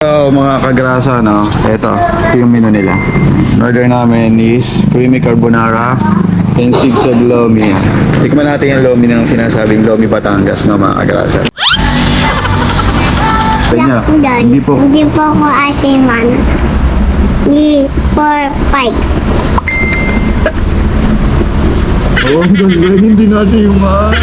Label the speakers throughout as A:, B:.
A: So, mga kagrasa, no? Ito, ito yung menu nila. Order namin is creamy carbonara and sigsag lomi. Tikman natin yung lomi ng sinasabing lomi Batangas, no, mga kagrasa. Kanya, hindi po.
B: Hindi po ako asiman. Ni for fight.
A: Oh, ang galing, hindi na siya yung man.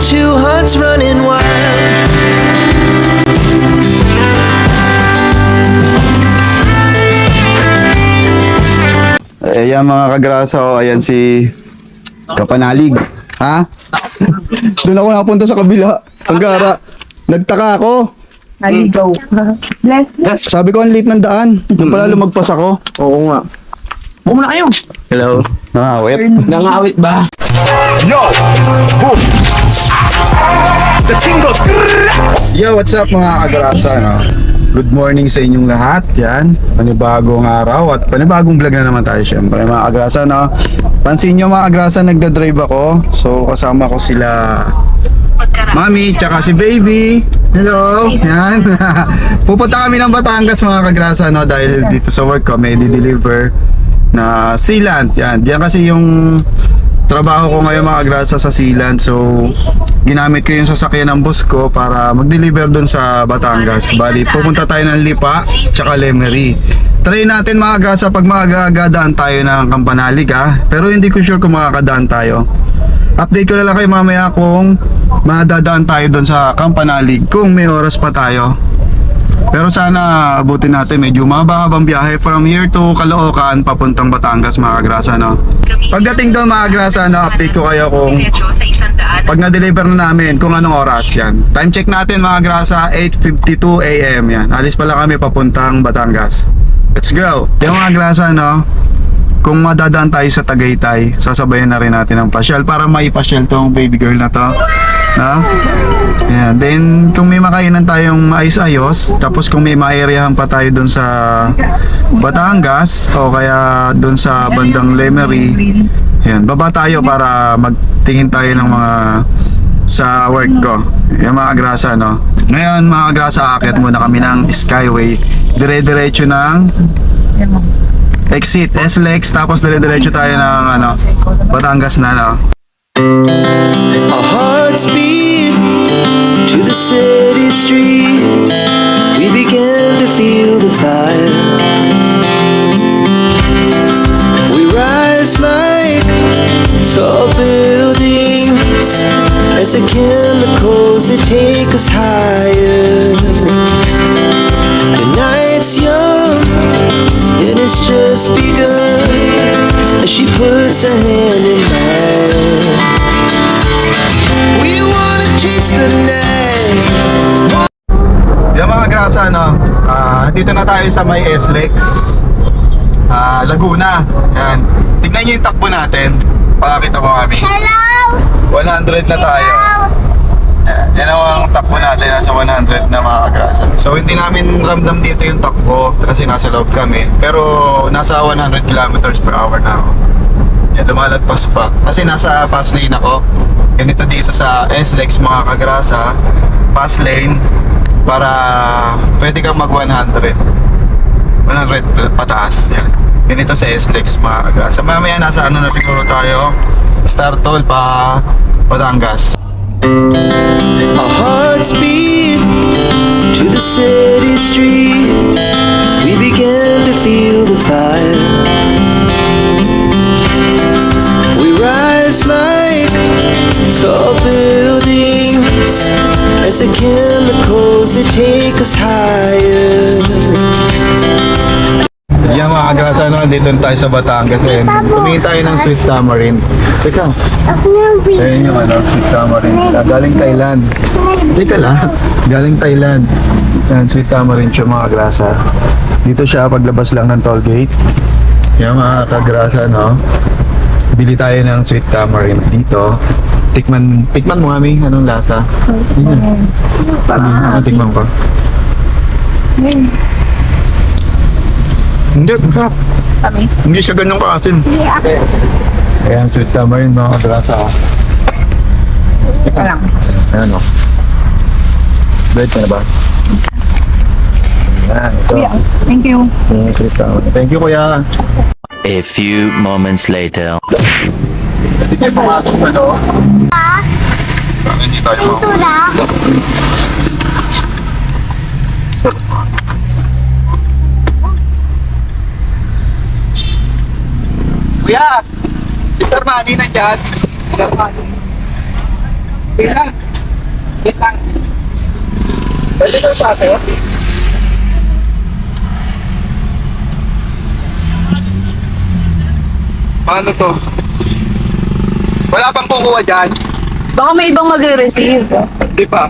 C: Two hearts running wild.
A: Ayan mga kagrasa, oh, ayan si Kapanalig. Ha? Doon ako napunta sa kabila. Ang gara. Nagtaka ako.
D: Naligaw. Bless, bless.
A: Sabi ko ang late ng daan. Doon pala lumagpas ako.
D: Oo nga. Na kayo.
A: Hello. Nakawit.
D: Nangawit ba?
A: Yo, what's up mga kagrasa, no? Good morning sa inyong lahat. Yan, panibagong araw at panibagong vlog na naman tayo syempre mga kagrasa, no? Pansin nyo mga kagrasa, nagda-drive ako. So, kasama ko sila Mami, tsaka si Baby. Hello. Yan. Pupunta kami ng Batangas mga kagrasa, no? Dahil dito sa work ko, may deliver na sealant. Yan. Diyan kasi yung trabaho ko ngayon mga kagrasa sa sealant. So, ginamit ko yung sasakyan ng boss ko para mag-deliver doon sa Batangas. Bali, pupunta tayo ng Lipa, tsaka Lemery. Try natin mga kagrasa pag maaga-aga daan tayo ng Kampanalig ha. Pero hindi ko sure kung makakadaan tayo. Update ko na lang kayo mamaya kung madadaan tayo doon sa Kampanalig kung may oras pa tayo. Pero sana abutin natin medyo mahaba-habang biyahe from here to Caloocan papuntang Batangas mga kagrasa no. Pagdating doon mga kagrasa no, update ko kayo kung pag na-deliver na namin kung anong oras yan. Time check natin mga grasa 8.52 a.m. yan. Alis pa lang kami papuntang Batangas. Let's go! Yung mga grasa no, kung madadaan tayo sa Tagaytay, sasabayan na rin natin ang pasyal para maipasyal tong baby girl na to. No? Yan. Then, kung may makainan tayong maayos-ayos, tapos kung may mairyahan pa tayo dun sa Batangas, o kaya dun sa bandang Lemery, yan, baba tayo para magtingin tayo ng mga sa work ko. Yung mga grasa, no? Ngayon, mga grasa, akit muna kami ng Skyway. Dire-diretso ng exit SLEX tapos dire-diretso tayo ng ano Batangas na no.
C: Our hearts beat to the city streets. We began to feel the fire. We rise like tall buildings as the chemicals they take us higher.
A: Dito na tayo sa may SLEX. Ah, Laguna. Yan. Tignan niyo yung takbo natin. Pakakita mo kami.
B: Hello!
A: 100 na tayo. Yan, yan ang takbo natin, nasa 100 na mga kagrasa. So hindi namin ramdam dito yung takbo kasi nasa loob kami. Pero nasa 100 kilometers per hour na ako. Yan, lumalagpas pa. Kasi nasa fast lane ako. Ganito dito sa SLEX mga kagrasa. Fast lane para pwede kang mag 100. 100 pataas. Yan. Ganito sa SLEX mga kagrasa. Mamaya nasa ano na siguro tayo. Star Toll pa Batangas.
C: Our hearts beat to the city take us higher.
A: Yan mga kagrasa, no? dito na tayo sa Batangas. Ayan. Tumingin tayo ng sweet tamarind. Teka,
B: Ako yung
A: ano, sweet tamarind. Ah, galing Thailand. Teka lang, galing Thailand. Yan, sweet tamarind siya mga kagrasa. Dito siya paglabas lang ng toll gate. Yan mga kagrasa, no? Bili tayo ng sweet tamarind dito. Tikman, tikman mo kami, anong lasa? Ayan. Ano, tikman ko? Hindi, masarap.
D: Tamis.
A: Hindi siya ganyan kaasin.
B: Hindi ako.
A: Ayan, sweet tamarind mga kagrasa. oh.
D: Ito lang.
A: Ayan o. Diet ka na ba?
D: Kuya, thank you.
A: Thank you, kuya.
E: A few moments later.
A: Hindi pumasok sa loob. Hindi tayo
B: ito na.
A: Kuya! Si Sir Manny nandyan. Sir Manny. Wait lang. Wait lang. Pwede daw sa atin? Paano to? Wala pang kukuha dyan?
D: Baka may ibang magre-receive.
A: Di ba?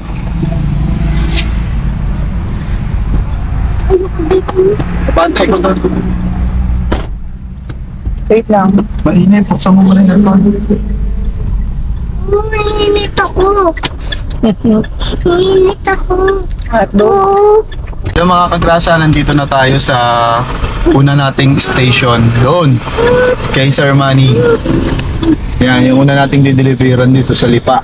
A: Bantay ko to.
D: Wait lang.
A: Mainit. Buksan mo muna yung aircon.
B: Mainit ako. Mainit ako.
D: Hotdog.
B: Oh,
A: Yung mga kagrasa, nandito na tayo sa una nating station. Doon. Kay Sir Manny. Yan, yung una nating dideliveran dito sa Lipa.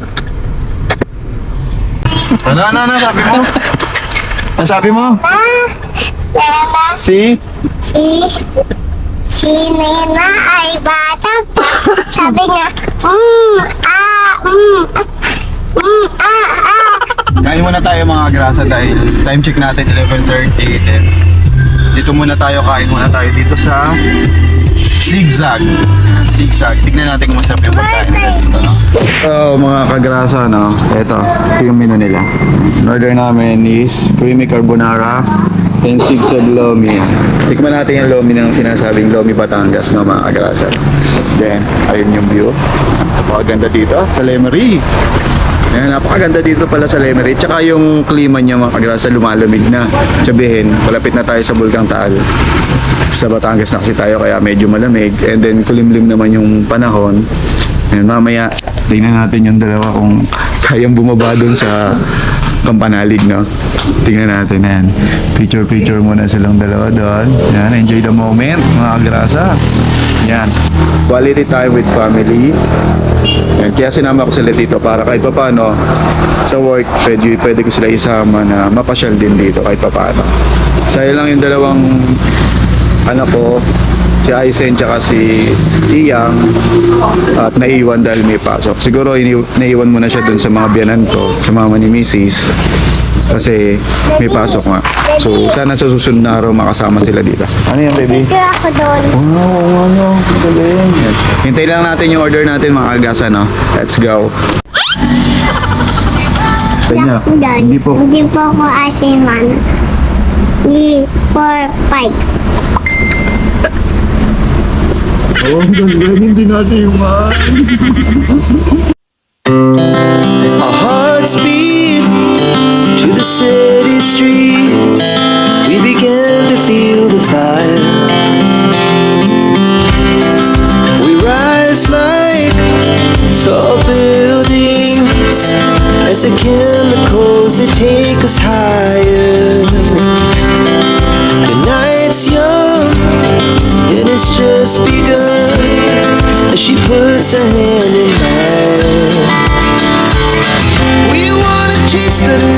A: Ano, ano, ano, sabi mo? Ano sabi mo?
B: ah,
A: Si?
B: si, si Nena ay bata pa. Sabi niya, mm, ah, mm, ah, mm, ah, ah.
A: Kain muna tayo mga grasa dahil time check natin 11.30 then dito muna tayo kain muna tayo dito sa Zigzag. Zigzag. Tignan natin kung masarap yung pagkain nila dito no? So mga kagrasa no? Ito ito yung menu nila. Order namin is creamy carbonara and zigzag lomi. Tikman natin yung lomi ng sinasabing lomi Batangas no mga kagrasa? Then ayun yung view. Napakaganda dito. Sa Lemery Ayan, napakaganda dito pala sa Lemery. Tsaka yung klima niya mga kagrasa lumalamig na. Sabihin, malapit na tayo sa Bulkang Taal. Sa Batangas na kasi tayo kaya medyo malamig. And then kulimlim naman yung panahon. Ayan, mamaya, tingnan natin yung dalawa kung kayang bumaba dun sa Kampanalig, no? Tingnan natin, yan. Picture-picture muna silang dalawa doon. Yan, enjoy the moment, mga kagrasa. Yan. Quality time with family. Yan, kaya sinama ko sila dito para kahit papaano sa work, pwede, pwede ko sila isama na mapasyal din dito kahit papaano. Saya lang yung dalawang anak ko, si Aisen tsaka si Iyang at naiwan dahil may pasok. Siguro ini- naiwan mo na siya dun sa mga biyanan ko, sa mama ni Mrs. Kasi may pasok nga. So sana sa susunod na araw makasama sila dito. Ano yan baby?
B: Ito ako doon.
A: Wow, wow, wow. Galing. Hintay lang natin yung order natin mga agasa, no? Let's go. Kanya, hindi po.
B: Hindi po ako asiman. Ni, four, five.
A: Oh, galing. Hindi na siya yung
C: Our hearts beat city streets. We began to feel the fire. We rise like tall buildings as the chemicals that take us higher. The night's young, and it's just begun as she puts her hand in mine. We wanna chase the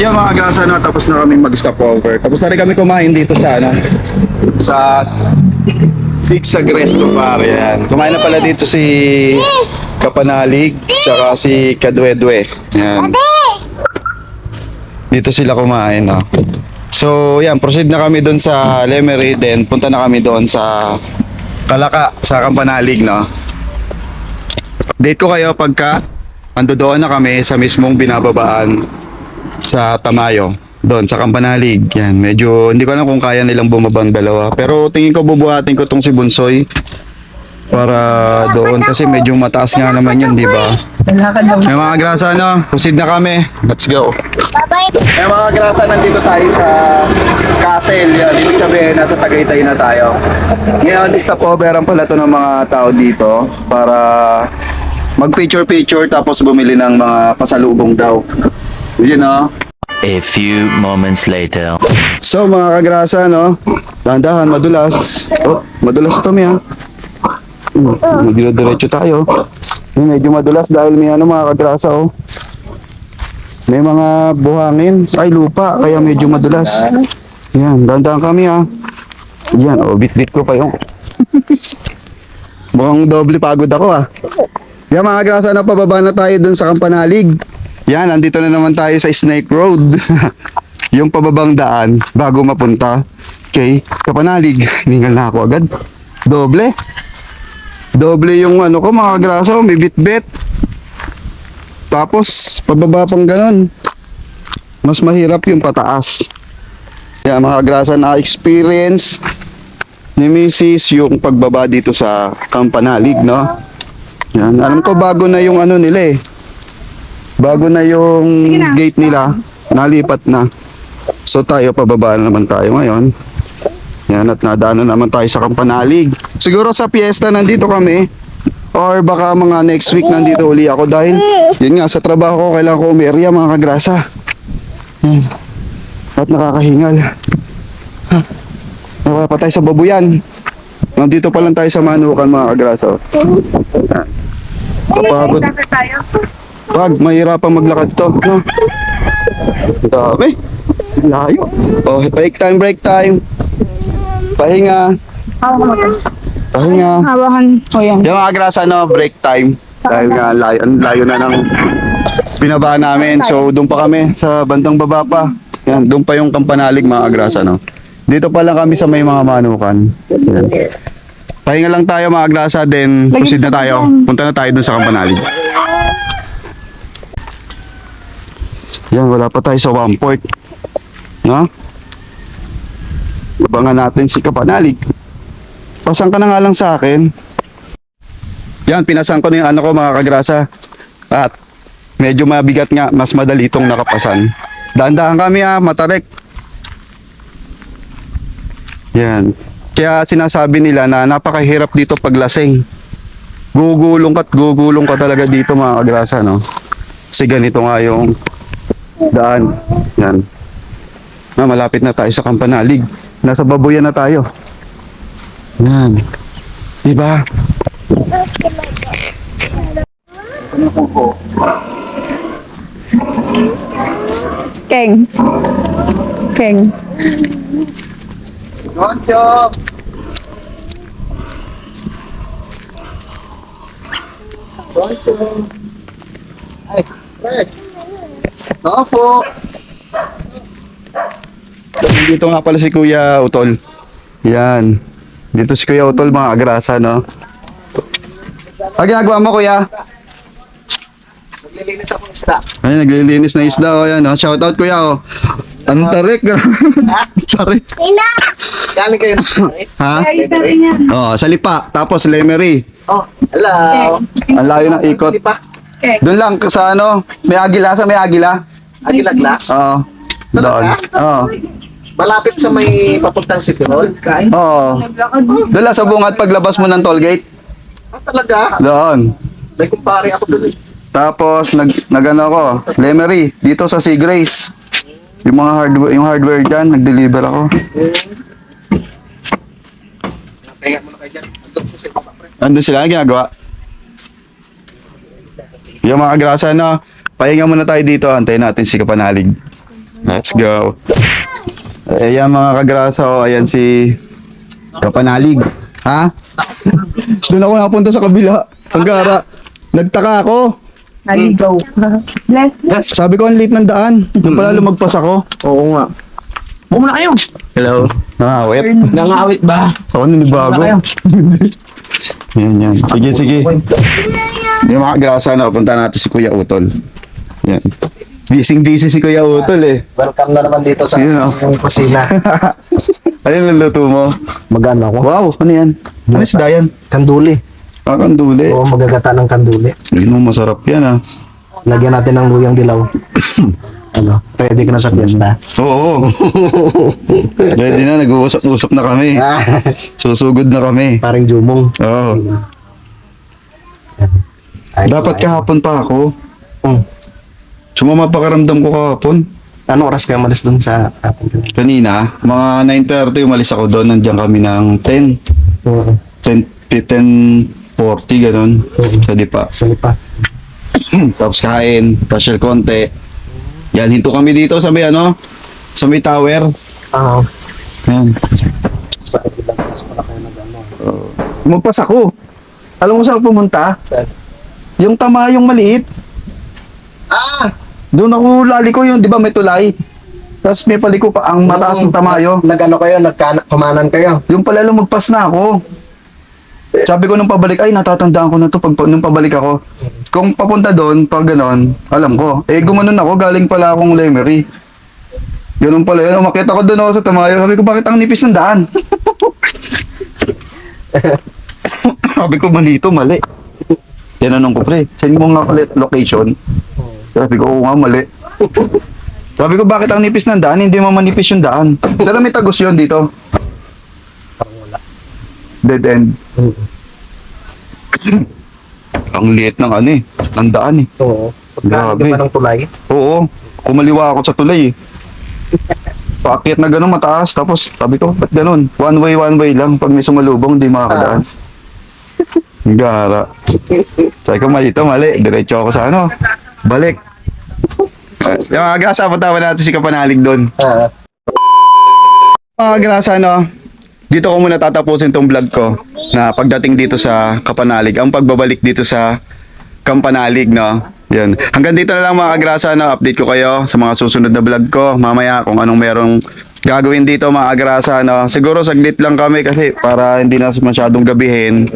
A: Ayun mga grasa na tapos na kami mag-stop over. Tapos na rin kami kumain dito sa ano sa Zigzag Resto pare yan. Kumain na pala dito si Kapanalig tsaka si Kadwedwe. Yan. Dito sila kumain no. So yan, proceed na kami doon sa Lemery then punta na kami doon sa Kalaka sa Kampanalig no. Date ko kayo pagka ando doon na kami sa mismong binababaan sa Tamayo doon sa Kampanalig yan medyo hindi ko alam kung kaya nilang bumabang dalawa pero tingin ko bubuhatin ko tong si Bunsoy para doon kasi medyo mataas nga naman yun, di ba? May mga grasa, no? Proceed na kami. Let's go.
B: Bye-bye.
A: May mga grasa, nandito tayo sa castle. Yan, ibig sabihin, nasa Tagaytay na tayo. Ngayon, stopoveran pala to ng mga tao dito para mag-picture-picture tapos bumili ng mga pasalubong daw. Yun, no?
E: A few moments later.
A: So mga kagrasa, no? Dahan-dahan, madulas. Oh, madulas to, Mia. Hmm, Magdiro-diretso tayo. Hmm, Medyo madulas dahil may ano mga kagrasa, oh. May mga buhangin. Ay, lupa. Kaya medyo madulas. Yan, dahan-dahan kami, ah. Yan, oh, bit-bit ko pa yung. Mukhang doble pagod ako, ah. Yan mga kagrasa, napababa na tayo dun sa Kampanalig. Yan, nandito na naman tayo sa Snake Road. yung pababang daan bago mapunta kay Kapanalig. Hiningal na ako agad. Doble. Doble yung ano ko mga grasa, may bit-bit. Tapos pababa pang ganun. Mas mahirap yung pataas. Kaya mga grasa na experience ni Mrs. yung pagbaba dito sa Kampanalig, no? Yan, alam ko bago na yung ano nila eh. Bago na yung gate nila, nalipat na. So tayo, pababa na naman tayo ngayon. Yan, at nadaanan naman tayo sa Kampanalig. Siguro sa piyesta nandito kami. Or baka mga next week nandito uli ako dahil yun nga, sa trabaho ko, kailangan ko umerya mga kagrasa. Yan. At nakakahingal. Pa tayo sa babuyan. Nandito pa lang tayo sa manukan mga kagrasa. Yan. Wag, mahirapang maglakad to, no? Dami. Layo. Oh, break time, break time. Pahinga. Pahinga.
D: Hawakan ko yan.
A: Yung mga grasa, no, break time. Dahil nga, layo, layo na ng binaba namin. So, doon pa kami sa bandang baba pa. Yan, doon pa yung kampanalig mga grasa, no. Dito pa lang kami sa may mga manukan. Yan. Pahinga lang tayo mga grasa, then proceed na tayo. Punta na tayo doon sa kampanalig. Yan, wala pa tayo sa one port. No? Abangan natin si Kapanalig. Pasang ka na nga lang sa akin. Yan, pinasang ko na yung ano ko mga kagrasa. At medyo mabigat nga, mas madali itong nakapasan. Dahan-dahan kami ha, matarek. Yan. Kaya sinasabi nila na napakahirap dito paglasing. Gugulong ka't gugulong ka talaga dito mga kagrasa, no? Kasi ganito nga yung daan. Yan. Na, malapit na tayo sa Kampanalig. Nasa babuyan na tayo. Yan. Diba?
D: Keng. Keng.
A: Goncho! Goncho! Ay, Fred! Opo! Dito nga pala si Kuya Utol. Yan. Dito si Kuya Utol, mga agrasa, no? Ang ginagawa mo, Kuya?
C: Naglilinis ako ng isda.
A: Ay, naglilinis na isda, oh, yan, oh. Shout out, Kuya, oh. Ang tarik, tarik.
B: Ina!
C: Galing kayo ng
A: Ha?
D: Ayos na rin yan.
A: Oh, salipa, tapos lemery.
C: Oh, hello.
A: Ang layo ng ikot.
D: Keng.
A: Doon lang sa ano, may agila sa may agila.
C: Agila Glass.
A: Oo. Doon. Oo.
C: Malapit sa may papuntang City Hall. Kain.
A: Oo. Doon lang sa bungad paglabas mo ng toll gate.
C: Ah, talaga?
A: Doon.
C: May kumpare ako dun eh.
A: Tapos nag nagano ako, Lemery dito sa Sea Grace. Yung mga hardware, yung hardware diyan, nag-deliver ako.
C: Pahinga muna kayo dyan. Andun po sa ibaba, pre.
A: Andun sila ang ginagawa. Yung mga grasa no, pahinga muna tayo dito, antayin natin si Kapanalig. Let's go. Ayan mga kagrasa, oh, ayan si Kapanalig. Ha? Doon ako napunta sa kabila. Ang gara. Nagtaka ako.
D: Naligaw. Bless.
A: Sabi ko ang late ng daan. Doon pala lumagpas ako.
C: Oo nga. Bumuna kayo.
A: Hello. Wait.
C: Nangawit ba?
A: Ako nanibago. Yan, yan. Sige, sige. Yung mga grasa na, punta natin si Kuya Utol. Yan. Busy busy si Kuya Utol eh.
C: Welcome na naman dito sa
A: Yun, oh.
C: kusina.
A: Ano yung luluto mo?
C: Magano ako?
A: Wow, ano yan? Ano isda yan?
C: Kanduli.
A: Ah, kanduli.
F: Oo, magagata ng kanduli.
A: Yun masarap yan ah.
F: Lagyan natin ng luyang dilaw. ano, ready ka na sa fiesta?
A: Oo. Ready na, nag-uusap-usap na kami.
F: Ah,
A: Susugod na kami.
F: Paring jumong.
A: Oo.
F: Ay,
A: Dapat
F: ay.
A: kahapon pa ako.
F: Hmm.
A: Sumama pa karamdam ko kahapon.
F: Anong oras kayo malis dun sa atin?
A: Kanina, mga 9.30 umalis ako doon. Nandiyan kami ng 10.
F: Oo.
A: 10, 10.40, ganun. Sa dipa.
F: Sige pa.
A: Tapos kain, pasyal konti. Yan, hinto kami dito sa may ano, sa may tower.
F: Ah,
A: Yan. Magpas ako. Alam mo saan ako pumunta?
F: Saan?
A: Yung tama yung maliit.
F: Ah!
A: Doon ako laliko yung, di ba may tulay? Tapos may paliko pa, ang mataas ng tamayo.
F: Nag-ano kayo, nagkumanan kayo.
A: Yung pala lumagpas na ako. Sabi ko nung pabalik, ay natatandaan ko na to pag nung pabalik ako. Kung papunta doon, pag ganon, alam ko. Eh gumanon ako, galing pala akong Lemery. Ganun pala yun, umakit ako doon ako sa Tamayo. Sabi ko, bakit ang nipis ng daan? Sabi ko, mali ito, mali. Tinanong ko, pre, send mo nga ulit location. Sabi ko, oo nga, mali. Sabi ko, bakit ang nipis ng daan? Hindi mo manipis yung daan. Pero may tagos yun dito. Dead end. Ang liit ng ano eh. Ng daan eh.
F: Oo.
A: Grabe.
F: Grabe. pa ng tulay.
A: Oo. Kumaliwa ako sa tulay eh. Paakyat na gano'n mataas. Tapos sabi ko, ba't gano'n? One way, one way lang. Pag may sumalubong, di makakadaan. Ang Gara. Sabi ko, mali ito, mali. Diretso ako sa ano. Balik. Yung mga grasa, punta natin si Kapanalig doon.
F: Ah,
A: Mga grasa, no? Dito ko muna tatapusin tong vlog ko na pagdating dito sa Kapanalig, ang pagbabalik dito sa Kampanalig, no? Yan. Hanggang dito na lang mga agrasa, no? Update ko kayo sa mga susunod na vlog ko. Mamaya kung anong merong gagawin dito mga agrasa, no? Siguro saglit lang kami kasi para hindi na masyadong gabihin.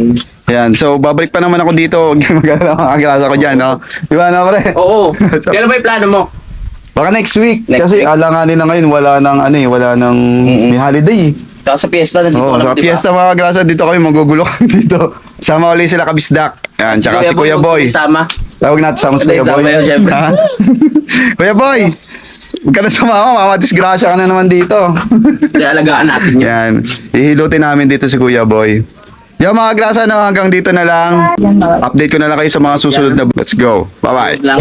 A: Yan. So, babalik pa naman ako dito. Huwag mag-alala, mga agrasa ko dyan, no? Di ba, no, pre?
G: Oo.
A: So-
G: Kailan ba yung plano mo?
A: Baka next week.
G: Next
A: kasi
G: week.
A: alanganin na ngayon, wala nang ano eh, wala nang may holiday
G: sa piyesta, nandito
A: Oo,
G: ka
A: sa
G: lang, di ba?
A: piyesta mga grasa dito kami magugulo kami dito. Sama ulit sila kabisdak. Yan, tsaka si Kuya Boy.
G: Sama.
A: Tawag natin sama si Kuya
G: sama
A: Boy.
G: yun, syempre.
A: Ha? Kuya Boy! Huwag ka na sumama, mama disgrasya ka na naman dito.
G: Kaya alagaan natin yun.
A: Yan, ihilutin namin dito si Kuya Boy. Yan mga grasa na hanggang dito na lang. Update ko na lang kayo sa mga susunod na. Let's go. Bye-bye.
G: Lang.